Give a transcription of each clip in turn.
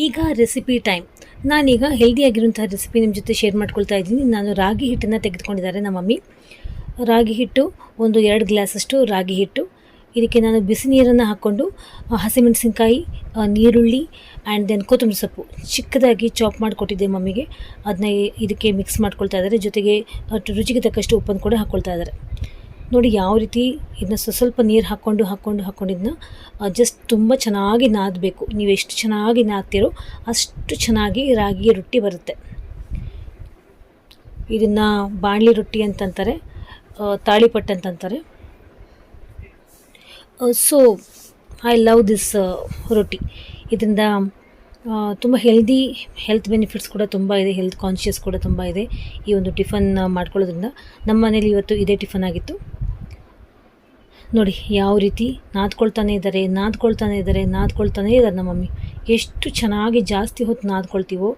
ಈಗ recipe time ನಾನೀಗ ಹೆಲ್ದಿಯಾಗಿರುವಂಥ recipe ನಿಮ್ಮ ಜೊತೆ ಶೇರ್ ಮಾಡ್ಕೊಳ್ತಾ ಇದ್ದೀನಿ. ನಾನು ರಾಗಿ ಹಿಟ್ಟನ್ನು ತೆಗೆದುಕೊಂಡಿದ್ದಾರೆ ನಮ್ಮ ಮಮ್ಮಿ. ರಾಗಿ ಹಿಟ್ಟು ಒಂದು ಎರಡು ಗ್ಲಾಸಷ್ಟು ರಾಗಿ ಹಿಟ್ಟು. ಇದಕ್ಕೆ ನಾನು ಬಿಸಿ ನೀರನ್ನು ಹಾಕ್ಕೊಂಡು ಹಸಿಮೆಣಸಿನಕಾಯಿ ನೀರುಳ್ಳಿ ಆ್ಯಂಡ್ ದೆನ್ ಕೊತ್ತಂಬರಿ ಸೊಪ್ಪು. ಚಿಕ್ಕದಾಗಿ ಚಾಪ್ ಮಾಡಿಕೊಟ್ಟಿದ್ದೆ ಮಮ್ಮಿಗೆ. ಅದನ್ನ ಇದಕ್ಕೆ ಮಿಕ್ಸ್ ಮಾಡ್ಕೊಳ್ತಾ ಇದ್ದಾರೆ. ಜೊತೆಗೆ ರುಚಿಗೆ ತಕ್ಕಷ್ಟು ಉಪ್ಪನ್ನು ಕೂಡ ಹಾಕ್ಕೊಳ್ತಾ ಇದ್ದಾರೆ. ನೋಡಿ ಯಾವ ರೀತಿ ಇದನ್ನ ಸ್ವಸ್ವಲ್ಪ ನೀರು ಹಾಕ್ಕೊಂಡು ಹಾಕ್ಕೊಂಡು ಹಾಕ್ಕೊಂಡು ಇದನ್ನ ಜಸ್ಟ್ ತುಂಬ ಚೆನ್ನಾಗಿ ನಾದಬೇಕು. ನೀವು ಎಷ್ಟು ಚೆನ್ನಾಗಿ ನಾದ್ತೀರೋ ಅಷ್ಟು ಚೆನ್ನಾಗಿ ರಾಗಿ ರೊಟ್ಟಿ ಬರುತ್ತೆ. ಇದನ್ನು ಬಾಣಲಿ ರೊಟ್ಟಿ ಅಂತಂತಾರೆ ತಾಳಿಪಟ್ಟು ಅಂತಂತಾರೆ. So I love this roti. ಇದರಿಂದ ತುಂಬ ಹೆಲ್ದಿ ಹೆಲ್ತ್ ಬೆನಿಫಿಟ್ಸ್ ಕೂಡ ತುಂಬ ಇದೆ ಹೆಲ್ತ್ ಕಾನ್ಷಿಯಸ್ ಕೂಡ ತುಂಬ ಇದೆ ಈ ಒಂದು ಟಿಫನ್ ಮಾಡ್ಕೊಳ್ಳೋದ್ರಿಂದ. ನಮ್ಮ ಮನೇಲಿ ಇವತ್ತು ಇದೇ ಟಿಫನ್ ಆಗಿತ್ತು. ನೋಡಿ, ಯಾವ ರೀತಿ ನಾದ್ಕೊಳ್ತಾನೆ ಇದ್ದಾರೆ ನಾದ್ಕೊಳ್ತಾನೆ ಇದ್ದಾರೆ ನಾದ್ಕೊಳ್ತಾನೆ ಇದ್ದಾರೆ ನಮ್ಮ ಮಮ್ಮಿ. ಎಷ್ಟು ಚೆನ್ನಾಗಿ ಜಾಸ್ತಿ ಹೊತ್ತು ನಾದ್ಕೊಳ್ತೀವೋ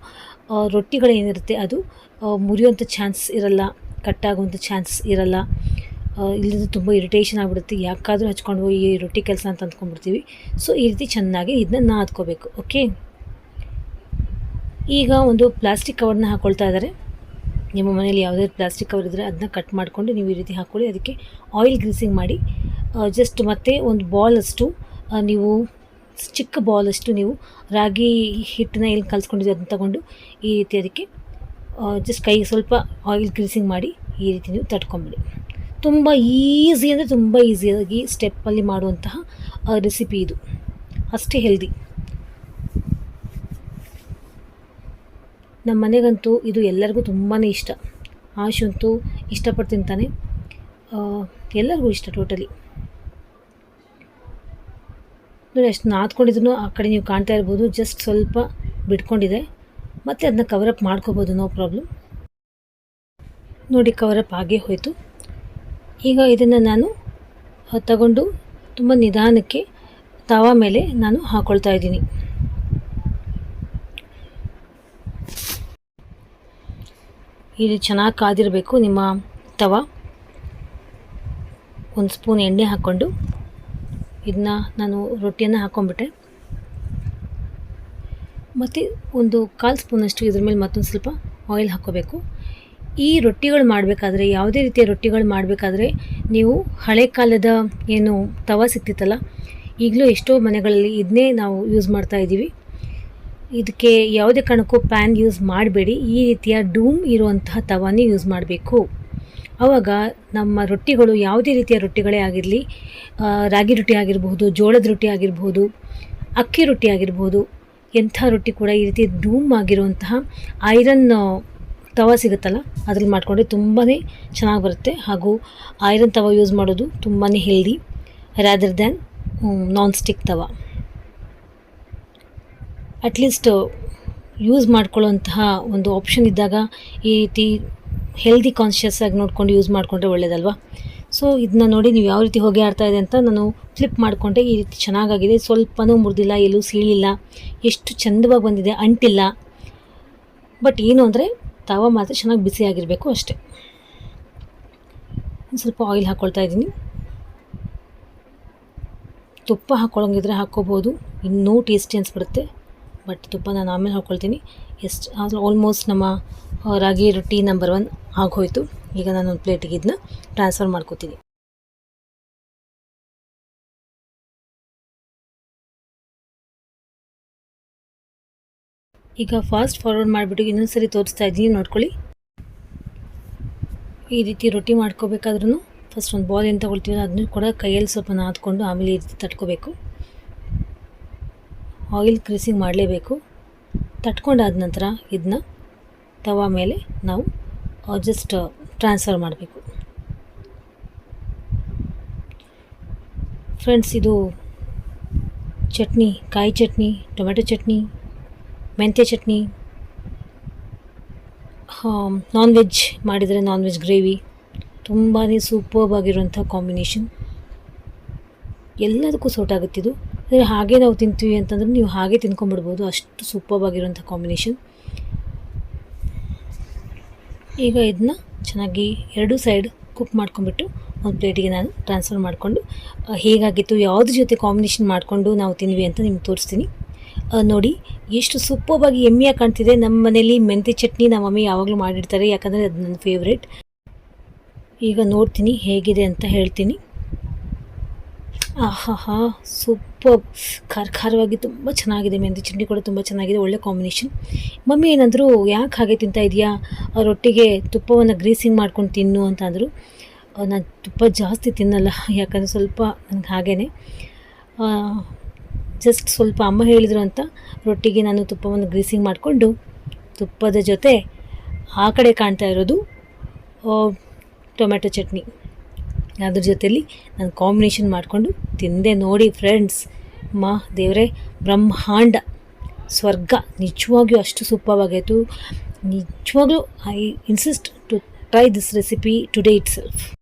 ರೊಟ್ಟಿಗಳೇನಿರುತ್ತೆ ಅದು ಮುರಿಯುವಂಥ ಚಾನ್ಸ್ ಇರಲ್ಲ, ಕಟ್ಟಾಗುವಂಥ ಚಾನ್ಸ್ ಇರಲ್ಲ. ಇಲ್ಲದ ತುಂಬ ಇರಿಟೇಷನ್ ಆಗಿಬಿಡುತ್ತೆ. ಯಾಕಾದರೂ ಹಚ್ಕೊಂಡು ಈ ರೊಟ್ಟಿ ಕೆಲಸ ಅಂತ ಅಂದ್ಕೊಂಡ್ಬಿಡ್ತೀವಿ. ಸೊ, ಈ ರೀತಿ ಚೆನ್ನಾಗಿ ಇದನ್ನ ನಾದ್ಕೋಬೇಕು, ಓಕೆ? ಈಗ ಒಂದು ಪ್ಲಾಸ್ಟಿಕ್ ಕವರ್ನ ಹಾಕ್ಕೊಳ್ತಾ ಇದ್ದಾರೆ ನಿಮ್ಮ ಮನೇಲಿ ಯಾವುದೇ ಪ್ಲಾಸ್ಟಿಕ್ ಕವರ್ ಇದ್ದರೆ ಅದನ್ನ ಕಟ್ ಮಾಡಿಕೊಂಡು ನೀವು ಈ ರೀತಿ ಹಾಕ್ಕೊಳ್ಳಿ. ಅದಕ್ಕೆ ಆಯಿಲ್ ಗ್ರೀಸಿಂಗ್ ಮಾಡಿ. ಜಸ್ಟ್ ಮತ್ತೆ ಒಂದು ಬಾಲಷ್ಟು ಅಷ್ಟು ನೀವು ಚಿಕ್ಕ ಬಾಲಷ್ಟು ನೀವು ರಾಗಿ ಹಿಟ್ಟನ್ನ ಇಲ್ಲಿ ಕಲಿಸ್ಕೊಂಡಿದ್ದೀವಿ ಅದನ್ನ ತಗೊಂಡು ಈ ರೀತಿ ಅದಕ್ಕೆ ಜಸ್ಟ್ ಕೈ ಸ್ವಲ್ಪ ಆಯಿಲ್ ಗ್ರೀಸಿಂಗ್ ಮಾಡಿ ಈ ರೀತಿ ನೀವು ತಟ್ಕೊಂಬಿಡಿ. ತುಂಬ ಈಸಿ ಅಂದರೆ ತುಂಬ ಈಸಿಯಾಗಿ ಸ್ಟೆಪ್ಪಲ್ಲಿ ಮಾಡುವಂತಹ ರೆಸಿಪಿ ಇದು. ಅಷ್ಟೇ ಹೆಲ್ದಿ ನಮ್ಮ ಮನೆಗಂತೂ ಇದು ಎಲ್ಲರಿಗೂ ತುಂಬಾ ಇಷ್ಟ. ಆಶು ಅಂತೂ ಇಷ್ಟಪಟ್ಟು ತಿಂತಾನೆ. ಎಲ್ಲರಿಗೂ ಇಷ್ಟ ಟೋಟಲಿ ನೋಡಿ ಎಷ್ಟು ನಾದ್ಕೊಂಡಿದ್ರು ಆ ಕಡೆ ನೀವು ಕಾಣ್ತಾ ಇರ್ಬೋದು. ಜಸ್ಟ್ ಸ್ವಲ್ಪ ಬಿಟ್ಕೊಂಡಿದೆ. ಮತ್ತು ಅದನ್ನ ಕವರಪ್ ಮಾಡ್ಕೋಬೋದು ನೋ ಪ್ರಾಬ್ಲಮ್ ನೋಡಿ ಕವರಪ್ ಆಗೇ ಹೋಯಿತು. ಈಗ ಇದನ್ನು ನಾನು ತಗೊಂಡು ತುಂಬ ನಿಧಾನಕ್ಕೆ ತವಾ ಮೇಲೆ ನಾನು ಹಾಕ್ಕೊಳ್ತಾ ಇದ್ದೀನಿ. ಇಲ್ಲಿ ಚೆನ್ನಾಗಿ ಕಾದಿರಬೇಕು ನಿಮ್ಮ ತವ. ಒಂದು ಸ್ಪೂನ್ ಎಣ್ಣೆ ಹಾಕ್ಕೊಂಡು. ಇದನ್ನ ನಾನು ರೊಟ್ಟಿಯನ್ನು ಹಾಕ್ಕೊಂಬಿಟ್ಟೆ ಮತ್ತು ಒಂದು ಕಾಲು ಸ್ಪೂನಷ್ಟು ಇದ್ರ ಮೇಲೆ ಮತ್ತೊಂದು ಸ್ವಲ್ಪ ಆಯಿಲ್ ಹಾಕ್ಕೋಬೇಕು ಈ ರೊಟ್ಟಿಗಳು ಮಾಡಬೇಕಾದ್ರೆ, ಯಾವುದೇ ರೀತಿಯ ರೊಟ್ಟಿಗಳು ಮಾಡಬೇಕಾದ್ರೆ, ನೀವು ಹಳೆ ಕಾಲದ ಏನು ತವ ಸಿಕ್ತಿತ್ತಲ್ಲ, ಈಗಲೂ ಎಷ್ಟೋ ಮನೆಗಳಲ್ಲಿ ಇದನ್ನೇ ನಾವು ಯೂಸ್ ಮಾಡ್ತಾ ಇದ್ದೀವಿ. ಇದಕ್ಕೆ ಯಾವುದೇ ಕಾರಣಕ್ಕೂ ಪ್ಯಾನ್ ಯೂಸ್ ಮಾಡಬೇಡಿ. ಈ ರೀತಿಯ ಡೂಮ್ ಇರುವಂತಹ ತವಾನೇ ಯೂಸ್ ಮಾಡಬೇಕು. ಆವಾಗ ನಮ್ಮ ರೊಟ್ಟಿಗಳು ಯಾವುದೇ ರೀತಿಯ ರೊಟ್ಟಿಗಳೇ ಆಗಿರಲಿ ರಾಗಿ ರೊಟ್ಟಿ ಆಗಿರಬಹುದು, ಜೋಳದ ರೊಟ್ಟಿ ಆಗಿರಬಹುದು, ಅಕ್ಕಿ ರೊಟ್ಟಿ ಆಗಿರಬಹುದು, ಎಂಥ ರೊಟ್ಟಿ ಕೂಡ ಈ ರೀತಿ ಡೂಮ್ ಆಗಿರುವಂತಹ ಐರನ್ ತವ ಸಿಗುತ್ತಲ್ಲ, ಅದ್ರಲ್ಲಿ ಮಾಡಿಕೊಂಡ್ರೆ ತುಂಬಾ ಚೆನ್ನಾಗಿ ಬರುತ್ತೆ. ಹಾಗೂ ಐರನ್ ತವ ಯೂಸ್ ಮಾಡೋದು ತುಂಬಾ healthy rather than non stick ತವ. ಅಟ್ಲೀಸ್ಟ್ ಯೂಸ್ ಮಾಡ್ಕೊಳ್ಳೋಂತಹ ಒಂದು ಆಪ್ಷನ್ ಇದ್ದಾಗ ಈ ರೀತಿ ಹೆಲ್ದಿ ಕಾನ್ಷಿಯಸ್ ಆಗಿ ನೋಡ್ಕೊಂಡು ಯೂಸ್ ಮಾಡಿಕೊಂಡ್ರೆ ಒಳ್ಳೇದಲ್ವಾ? ಸೊ ಇದನ್ನ ನೋಡಿ ನೀವು ಯಾವ ರೀತಿ ಹೊಗೆ ಆಡ್ತಾ ಇದೆ ಅಂತ ನಾನು ಫ್ಲಿಪ್ ಮಾಡಿಕೊಂಡೆ. ಈ ರೀತಿ ಚೆನ್ನಾಗಾಗಿದೆ. ಸ್ವಲ್ಪನೂ ಮುರಿದಿಲ್ಲ, ಎಲ್ಲೂ ಸೀಳಿಲ್ಲ. ಎಷ್ಟು ಚಂದವಾಗಿ ಬಂದಿದೆ, ಅಂಟಿಲ್ಲ. ಬಟ್ ಏನು ಅಂದರೆ, ತವ ಮಾತ್ರ ಚೆನ್ನಾಗಿ ಬಿಸಿಯಾಗಿರಬೇಕು ಅಷ್ಟೆ. ಒಂದು ಸ್ವಲ್ಪ ಆಯಿಲ್ ಹಾಕ್ಕೊಳ್ತಾ ಇದ್ದೀನಿ. ತುಪ್ಪ ಹಾಕ್ಕೊಳ್ಳೋಂಗಿದ್ರೆ ಹಾಕ್ಕೋಬೋದು ಇನ್ನೂ ಟೇಸ್ಟಿ ಅನಿಸ್ಬಿಡುತ್ತೆ ಬಟ್ ತುಪ್ಪ ನಾನು ಆಮೇಲೆ ಹಾಕ್ಕೊಳ್ತೀನಿ ಎಷ್ಟು ಆಲ್ಮೋಸ್ಟ್ ನಮ್ಮ ರಾಗಿ ರೊಟ್ಟಿ ನಂಬರ್ ಒನ್ ಆಗೋಯ್ತು. ಈಗ ನಾನು ಒಂದು ಪ್ಲೇಟಿಗೆ ಇದನ್ನ ಟ್ರಾನ್ಸ್ಫರ್ ಮಾಡ್ಕೋತೀನಿ. ಈಗ ಫಾಸ್ಟ್ ಫಾರ್ವರ್ಡ್ ಮಾಡಿಬಿಟ್ಟು ಇನ್ನೊಂದು ಸರಿ ತೋರಿಸ್ತಾ ಇದ್ದೀನಿ, ನೋಡ್ಕೊಳ್ಳಿ. ಈ ರೀತಿ ರೊಟ್ಟಿ ಮಾಡ್ಕೋಬೇಕಾದ್ರೂ ಫಸ್ಟ್ ಒಂದು ಬಾಲ್ ಏನು ತೊಗೊಳ್ತೀವಲ್ಲ ಅದನ್ನು ಕೂಡ ಕೈಯಲ್ಲಿ ಸ್ವಲ್ಪ ನಾದ್ಕೊಂಡು ಆಮೇಲೆ ಈ ರೀತಿ ತಟ್ಕೋಬೇಕು. ಆಯಿಲ್ ಕ್ರೀಸಿಂಗ್ ಮಾಡಲೇಬೇಕು. ತಟ್ಕೊಂಡಾದ ನಂತರ ಇದನ್ನ ತವಾ ಮೇಲೆ ನಾವು ಜಸ್ಟ್ ಟ್ರಾನ್ಸ್ಫರ್ ಮಾಡಬೇಕು. ಫ್ರೆಂಡ್ಸ್ ಇದು ಚಟ್ನಿ, ಕಾಯಿ ಚಟ್ನಿ, ಟೊಮೆಟೊ ಚಟ್ನಿ, ಮೆಂತ್ಯ ಚಟ್ನಿ ನಾನ್ ವೆಜ್ ಮಾಡಿದರೆ ನಾನ್ ವೆಜ್ ಗ್ರೇವಿ ತುಂಬಾ ಸೂಪರ್ಬ್ ಆಗಿರುವಂಥ ಕಾಂಬಿನೇಷನ್ ಎಲ್ಲದಕ್ಕೂ ಸೋಟ್ ಆಗುತ್ತಿದ್ದು ಅಂದರೆ ಹಾಗೆ ನಾವು ತಿಂತೀವಿ ಅಂತಂದ್ರೆ ನೀವು ಹಾಗೆ ತಿನ್ಕೊಂಬಿಡ್ಬೋದು ಅಷ್ಟು ಸೂಪರ್ಬ್ ಆಗಿರುವಂಥ ಕಾಂಬಿನೇಷನ್ ಈಗ ಇದನ್ನ ಚೆನ್ನಾಗಿ ಎರಡೂ ಸೈಡ್ ಕುಕ್ ಮಾಡ್ಕೊಂಡ್ಬಿಟ್ಟು ಒಂದು ಪ್ಲೇಟಿಗೆ ನಾನು ಟ್ರಾನ್ಸ್ಫರ್ ಮಾಡಿಕೊಂಡು ಹೇಗಾಗಿತ್ತು ಯಾವುದ್ರ ಜೊತೆ ಕಾಂಬಿನೇಷನ್ ಮಾಡಿಕೊಂಡು ನಾವು ತಿನ್ವಿ ಅಂತ ನಿಮ್ಗೆ ತೋರಿಸ್ತೀನಿ. ನೋಡಿ, ಎಷ್ಟು ಸೂಪರ್ವಾಗಿ ಎಮ್ಮಿಯಾಗಿ ಕಾಣ್ತಿದೆ. ನಮ್ಮ ಮನೇಲಿ ಮೆಂತ್ಯ ಚಟ್ನಿ ನಮ್ಮ ಮಮ್ಮಿ ಯಾವಾಗಲೂ ಮಾಡಿರ್ತಾರೆ, ಯಾಕಂದರೆ ಅದು ನನ್ನ ಫೇವ್ರೇಟ್ ಈಗ ನೋಡ್ತೀನಿ ಹೇಗಿದೆ ಅಂತ ಹೇಳ್ತೀನಿ. ಆಹಾ ಸೂಪರ್. ಖಾರ, ಖಾರವಾಗಿ ತುಂಬ ಚೆನ್ನಾಗಿದೆ, ಮೆಹಂದಿ ಚಟ್ನಿ ಕೂಡ ತುಂಬ ಚೆನ್ನಾಗಿದೆ, ಒಳ್ಳೆ ಕಾಂಬಿನೇಷನ್. ಮಮ್ಮಿ ಏನಂದರು, ಯಾಕೆ ಹಾಗೆ ತಿಂತಾ ಇದೆಯಾ? ರೊಟ್ಟಿಗೆ ತುಪ್ಪವನ್ನು ಗ್ರೀಸಿಂಗ್ ಮಾಡ್ಕೊಂಡು ತಿನ್ನು ಅಂತ ಅಂದರು. ನಾನು ತುಪ್ಪ ಜಾಸ್ತಿ ತಿನ್ನಲ್ಲ, ಯಾಕಂದರೆ ಸ್ವಲ್ಪ ನನಗೆ ಹಾಗೇ ಜಸ್ಟ್ ಸ್ವಲ್ಪ ಅಮ್ಮ ಹೇಳಿದರು ಅಂತ, ರೊಟ್ಟಿಗೆ ನಾನು ತುಪ್ಪವನ್ನು ಗ್ರೀಸಿಂಗ್ ಮಾಡಿಕೊಂಡು ತುಪ್ಪದ ಜೊತೆ ಆ ಕಡೆ ಕಾಣ್ತಾ ಇರೋದು ಟೊಮೆಟೊ ಚಟ್ನಿ. ಅದ್ರ ಜೊತೆಯಲ್ಲಿ ನಾನು ಕಾಂಬಿನೇಷನ್ ಮಾಡಿಕೊಂಡು ತಿಂದೆ ನೋಡಿ ಫ್ರೆಂಡ್ಸ್ ಮಾ ದೇವರೇ, ಬ್ರಹ್ಮಾಂಡ, ಸ್ವರ್ಗ ನಿಜವಾಗಿಯೂ ಅಷ್ಟು ಸೂಪರ್ವಾಗಾಯಿತು ನಿಜವಾಗ್ಲೂ I insist to try this recipe today itself